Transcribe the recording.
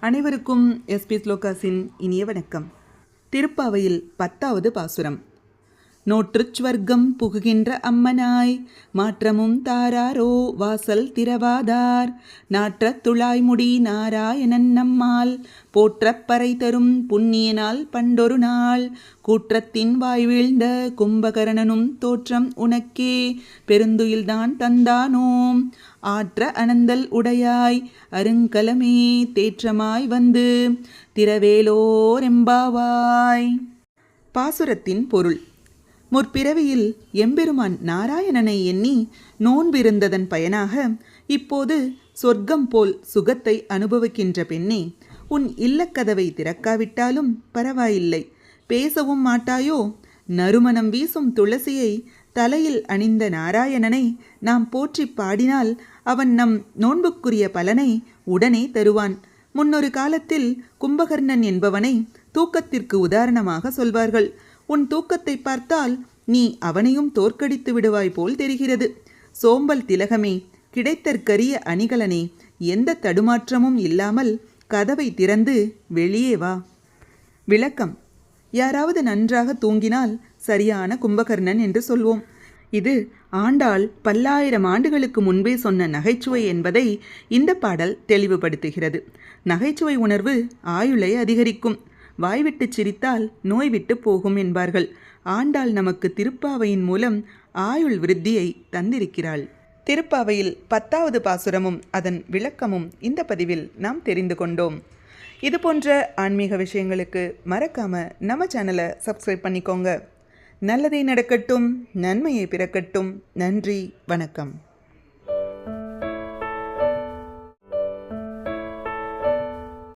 அனைவருக்கும் எஸ்பி ஸ்லோகாஸின் இனிய வணக்கம். திருப்பாவையில் பத்தாவது பாசுரம். நோற்றுச்சுவர்க்கம் புகுகின்ற அம்மனாய் மாற்றமும் தாராரோ வாசல் திரவாதார் நாற்றத் துளாய்முடி நாராயணன் நம்மால் போற்றப் பறை தரும் புண்ணியனால் பண்டொரு நாள். கூற்றத்தின் வாய்வீழ்ந்த கும்பகரணனும் தோற்றம் உனக்கே பெருந்துயில்தான் தந்தானோம். ஆற்ற அனந்தல் உடையாய் அருங்கலமே தேற்றமாய் வந்து திரவேலோரெம்பாவாய் பாசுரத்தின் பொருள். முற்பிறவியில் எம்பெருமான் நாராயணனை எண்ணி நோன்பிருந்ததன் பயனாக இப்போது சொர்க்கம் போல் சுகத்தை அனுபவிக்கின்ற பெண்ணே உன் இல்லக்கதவை திறக்காவிட்டாலும் பரவாயில்லை. பேசவும் மாட்டாயோ? நறுமணம் வீசும் துளசியை தலையில் அணிந்த நாராயணனை நாம் போற்றி பாடினால் அவன் நம் நோன்புக்குரிய பலனை உடனே தருவான். முன்னொரு காலத்தில் கும்பகர்ணன் என்பவனை தூக்கத்திற்கு உதாரணமாக சொல்வார்கள். உன் தூக்கத்தை பார்த்தால் நீ அவனையும் தோற்கடித்து விடுவாய் போல் தெரிகிறது. சோம்பல் திலகமே கிடைத்தற்கரிய அணிகலனே எந்த தடுமாற்றமும் இல்லாமல் கதவை திறந்து வெளியே வா. விளக்கம். யாராவது நன்றாக தூங்கினால் சரியான கும்பகர்ணன் என்று சொல்வோம். இது ஆண்டாள் பல்லாயிரம் ஆண்டுகளுக்கு முன்பே சொன்ன நகைச்சுவை என்பதை இந்த பாடல் தெளிவுபடுத்துகிறது. நகைச்சுவை உணர்வு ஆயுளை அதிகரிக்கும். வாய்விட்டு சிரித்தால் நோய் விட்டு போகும் என்பார்கள். ஆண்டாள் நமக்கு திருப்பாவையின் மூலம் ஆயுள் விருத்தியை தந்திருக்கிறாள். திருப்பாவையில் பத்தாவது பாசுரமும் அதன் விளக்கமும் இந்த பதிவில் நாம் தெரிந்து கொண்டோம். இது போன்ற ஆன்மீக விஷயங்களுக்கு மறக்காம நம்ம சேனலை சப்ஸ்கிரைப் பண்ணிக்கோங்க. நல்லதே நடக்கட்டும் நன்மையை பிறக்கட்டும். நன்றி வணக்கம்.